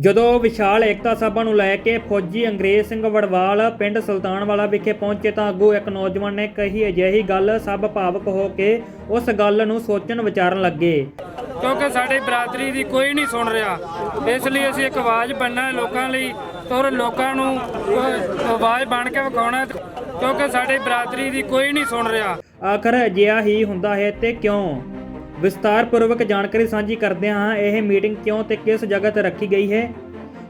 ਜਦੋਂ ਵਿਸ਼ਾਲ ਏਕਤਾ ਸਭਾ ਨੂੰ ਲੈ ਕੇ ਫੌਜੀ ਅੰਗਰੇਜ਼ ਸਿੰਘ ਵੜਵਾਲ ਪਿੰਡ ਸੁਲਤਾਨਵਾਲਾ ਵਿਖੇ ਪਹੁੰਚੇ ਤਾਂ ਅੱਗੋਂ ਇੱਕ ਨੌਜਵਾਨ ਨੇ ਕਹੀ ਅਜਿਹੀ ਗੱਲ ਸਭ ਭਾਵਕ ਹੋ ਕੇ ਉਸ ਗੱਲ ਨੂੰ ਸੋਚਣ ਵਿਚਾਰਨ ਲੱਗੇ। ਕਿਉਂਕਿ ਸਾਡੀ ਬਰਾਦਰੀ ਦੀ ਕੋਈ ਨਹੀਂ ਸੁਣ ਰਿਹਾ। ਇਸ ਲਈ ਅਸੀਂ ਇੱਕ ਆਵਾਜ਼ ਬਣਨਾ ਹੈ ਲੋਕਾਂ ਲਈ ਔਰ ਲੋਕਾਂ ਨੂੰ ਆਵਾਜ਼ ਬਣ ਕੇ ਵਿਖਾਉਣਾ ਹੈ। ਕਿਉਂਕਿ ਸਾਡੀ ਬਰਾਦਰੀ ਦੀ ਕੋਈ ਨਹੀਂ ਸੁਣ ਰਿਹਾ। ਆਖਰ ਅਜਿਹਾ ਹੀ ਹੁੰਦਾ ਹੈ ਤੇ ਕਿਉਂ? ਵਿਸਤਾਰਪੂਰਵਕ ਜਾਣਕਾਰੀ ਸਾਂਝੀ ਕਰਦੇ ਹਾਂ, ਇਹ ਮੀਟਿੰਗ ਕਿਉਂ ਤੇ ਕਿਸ ਜਗ੍ਹਾ ਤੇ ਰੱਖੀ ਗਈ ਹੈ?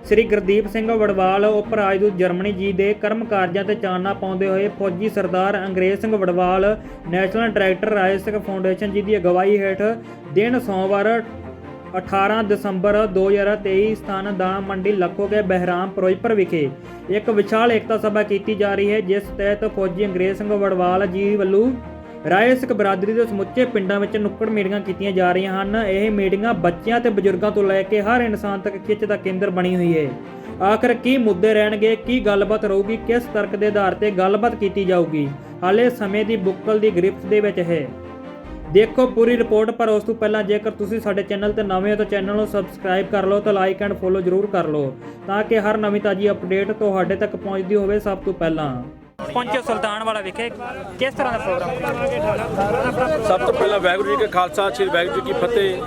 ਸ੍ਰੀ ਗੁਰਦੀਪ ਸਿੰਘ ਵੜਵਾਲ, ਉਪ ਰਾਜਦੂਤ ਜਰਮਨੀ ਜੀ ਦੇ ਕਰਮ ਕਾਰਜਾਂ ਤੇ ਚਾਨਣਾ ਪਾਉਂਦੇ ਹੋਏ ਫੌਜੀ Sardar Angrez Singh Varwal, national director Rai Singh foundation ji ਦੀ ਅਗਵਾਈ ਹੇਠ ਦਿਨ ਸੋਮਵਾਰ 18 ਦਸੰਬਰ 2023 ਸਥਾਨ ਦਾ ਮੰਡੀ ਲੱਖੋਗੇ ਬਹਿਰਾਮ ਫਿਰੋਜ਼ਪੁਰ ਵਿਖੇ ਇੱਕ ਵਿਸ਼ਾਲ ਏਕਤਾ ਸਭਾ ਕੀਤੀ ਜਾ ਰਹੀ ਹੈ, ਜਿਸ ਤਹਿਤ ਫੌਜੀ ਅੰਗਰੇਜ਼ ਸਿੰਘ ਵੜਵਾਲ ਜੀ ਵੱਲੋਂ ਰਾਏ ਸਿੱਖ ਬਰਾਦਰੀ ਦੇ ਸਮੁੱਚੇ ਪਿੰਡਾਂ ਵਿੱਚ ਨੁੱਕੜ ਮੀਟਿੰਗਾਂ ਕੀਤੀਆਂ ਜਾ ਰਹੀਆਂ ਹਨ। ਇਹ ਮੀਟਿੰਗਾਂ ਬੱਚਿਆਂ ਤੇ ਬਜ਼ੁਰਗਾਂ ਤੋਂ ਲੈ ਕੇ ਹਰ ਇਨਸਾਨ ਤੱਕ ਖਿੱਚ ਦਾ ਕੇਂਦਰ ਬਣੀ ਹੋਈ ਹੈ ਆਖਰ ਕੀ ਮੁੱਦੇ ਰਹਿਣਗੇ, ਕੀ ਗੱਲਬਾਤ ਰਹੂਗੀ, ਕਿਸ ਤਰਕ ਦੇ ਆਧਾਰ ਤੇ ਗੱਲਬਾਤ ਕੀਤੀ ਜਾਊਗੀ? ਹਾਲੇ ਸਮੇਂ ਦੀ ਬੁੱਕਲ ਦੀ ਗ੍ਰਿਫਤ ਦੇ ਵਿੱਚ ਹੈ। ਦੇਖੋ ਪੂਰੀ ਰਿਪੋਰਟ, ਪਰ ਉਸ ਤੋਂ ਪਹਿਲਾਂ ਜੇਕਰ ਤੁਸੀਂ ਸਾਡੇ ਚੈਨਲ ਤੇ ਨਵੇਂ ਹੋ ਤਾਂ ਚੈਨਲ ਨੂੰ ਸਬਸਕ੍ਰਾਈਬ ਕਰ ਲਓ ਤਾਂ ਲਾਈਕ ਐਂਡ ਫੋਲੋ ਜ਼ਰੂਰ ਕਰ ਲਓ, ਤਾਂ ਕਿ ਹਰ ਨਵੀਂ ਤਾਜੀ ਅਪਡੇਟ ਤੁਹਾਡੇ ਤੱਕ ਪਹੁੰਚਦੀ ਹੋਵੇ ਸਭ ਤੋਂ ਪਹਿਲਾਂ। ਪਹੁੰਚੇ ਸੁਲਤਾਨ ਵਾਲਾ ਵਿਖੇ? ਕਿਸ ਤਰ੍ਹਾਂ ਦਾ ਪ੍ਰੋਗਰਾਮ? ਸਭ ਤੋਂ ਪਹਿਲਾਂ ਵਾਹਿਗੁਰੂ ਜੀ ਕਾ ਖਾਲਸਾ, ਸ੍ਰੀ ਵਾਹਿਗੁਰੂ ਜੀ ਕੀ ਫਤਿਹ।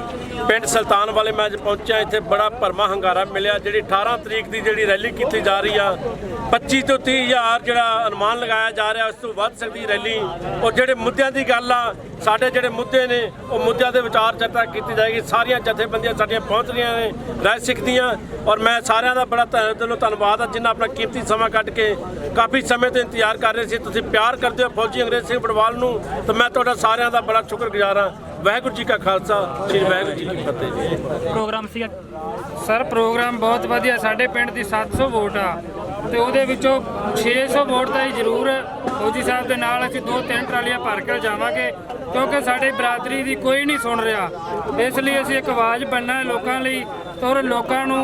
ਪਿੰਡ ਸੁਲਤਾਨ ਵਾਲੇ ਮੈਂ ਅੱਜ ਪਹੁੰਚਿਆ, ਇੱਥੇ ਬੜਾ ਭਰਮਾ ਹੰਗਾਰਾ ਮਿਲਿਆ, ਜਿਹੜੀ 18 ਤਰੀਕ ਦੀ ਜਿਹੜੀ ਰੈਲੀ ਕੀਤੀ ਜਾ ਰਹੀ ਆ 25 ਤੋਂ 30 ਹਜ਼ਾਰ ਜਿਹੜਾ ਅਨੁਮਾਨ ਲਗਾਇਆ ਜਾ ਰਿਹਾ ਉਸ ਤੋਂ ਵੱਧ ਸਕਦੀ ਰੈਲੀ। ਔਰ ਜਿਹੜੇ ਮੁੱਦਿਆਂ ਦੀ ਗੱਲ ਆ, ਸਾਡੇ ਜਿਹੜੇ ਮੁੱਦੇ ਨੇ, ਉਹ ਮੁੱਦਿਆਂ ਦੇ ਵਿਚਾਰ ਚਰਚਾ ਕੀਤੀ ਜਾਏਗੀ। ਸਾਰੀਆਂ ਜਥੇਬੰਦੀਆਂ ਸਾਡੀਆਂ ਪਹੁੰਚ ਰਹੀਆਂ ਨੇ ਰਾਜ ਸਿੱਖ ਦੀਆਂ, ਔਰ ਮੈਂ ਸਾਰਿਆਂ ਦਾ ਬੜਾ ਤਹਿ ਦਿਲੋਂ ਧੰਨਵਾਦ ਆ, ਜਿਨ੍ਹਾਂ ਆਪਣਾ ਕੀਮਤੀ ਸਮਾਂ ਕੱਢ ਕੇ ਕਾਫੀ ਸਮੇਂ ਤੋਂ ਇੰਤਜ਼ਾਰ ਕਰ ਰਹੇ ਸੀ। ਤੁਸੀਂ ਪਿਆਰ ਕਰਦੇ ਹੋ ਫੌਜੀ ਅੰਗਰੇਜ਼ ਸਿੰਘ ਬੜਵਾਲ ਨੂੰ, ਤਾਂ ਮੈਂ ਤੁਹਾਡਾ ਸਾਰਿਆਂ ਦਾ ਬੜਾ ਸ਼ੁਕਰਗੁਜ਼ਾਰ ਹਾਂ। ਵਾਹਿਗੁਰੂ ਜੀ ਕਾ ਖਾਲਸਾ ਸ੍ਰੀ ਵਾਹਿਗੁਰੂ ਜੀ ਕੀ ਫਤਿਹ ਜੀ। ਪ੍ਰੋਗਰਾਮ ਸੀਗਾ। ਸਰ ਪ੍ਰੋਗਰਾਮ ਬਹੁਤ ਵਧੀਆ ਸਾਡੇ ਪਿੰਡ ਦੀ 700 ਵੋਟ ਆ। ਤੇ ਉਹਦੇ ਵਿੱਚੋਂ 600 ਵੋਟ ਤਾਂ ਹੀ ਜ਼ਰੂਰ ਫੌਜੀ ਸਾਹਿਬ ਦੇ ਨਾਲ ਅਸੀਂ ਦੋ ਤਿੰਨ ਟਰਾਲੀਆਂ ਭਰ ਕੇ ਜਾਵਾਂਗੇ ਕਿਉਂਕਿ ਸਾਡੀ ਬਰਾਦਰੀ ਦੀ ਕੋਈ ਨਹੀਂ ਸੁਣ ਰਿਹਾ। ਇਸ ਲਈ ਅਸੀਂ ਇੱਕ ਆਵਾਜ਼ ਬਣਨਾ ਹੈ ਲੋਕਾਂ ਲਈ ਔਰ ਲੋਕਾਂ ਨੂੰ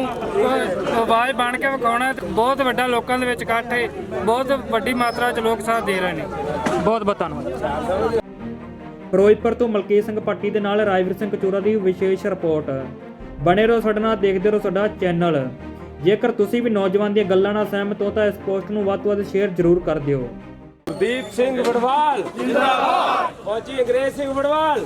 ਆਵਾਜ਼ ਬਣ ਕੇ ਵਿਖਾਉਣਾ ਹੈ। ਬਹੁਤ ਵੱਡਾ ਲੋਕਾਂ ਦੇ ਵਿੱਚ ਇਕੱਠ ਹੈ ਬਹੁਤ ਵੱਡੀ ਮਾਤਰਾ 'ਚ ਲੋਕ ਸਾਥ ਦੇ ਰਹੇ ਨੇ। ਬਹੁਤ ਬਹੁਤ ਧੰਨਵਾਦ। ਫਿਰੋਜ਼ਪੁਰ ਤੋਂ ਮਲਕੀਤ ਸਿੰਘ ਪੱਟੀ ਦੇ ਨਾਲ ਰਾਜਵੀਰ ਸਿੰਘ ਕਚੂਰਾ ਦੀ ਵਿਸ਼ੇਸ਼ ਰਿਪੋਰਟ। ਬਣੇ ਰਹੋ ਸਾਡੇ ਨਾਲ, ਦੇਖਦੇ ਰਹੋ ਸਾਡਾ ਚੈਨਲ। ਜੇਕਰ ਤੁਸੀਂ ਵੀ ਨੌਜਵਾਨ ਦੀਆਂ ਗੱਲਾਂ ਨਾਲ ਸਹਿਮਤ ਹੋ ਤਾਂ ਇਸ ਪੋਸਟ ਨੂੰ ਵੱਧ ਤੋਂ ਵੱਧ ਸ਼ੇਅਰ ਜ਼ਰੂਰ ਕਰ ਦਿਓ। ਦੀਪ ਸਿੰਘ ਬੜਵਾਲ ਜਿੰਦਾਬਾਦ। ਫੌਜੀ ਅੰਗਰੇਜ਼ ਸਿੰਘ ਬੜਵਾਲ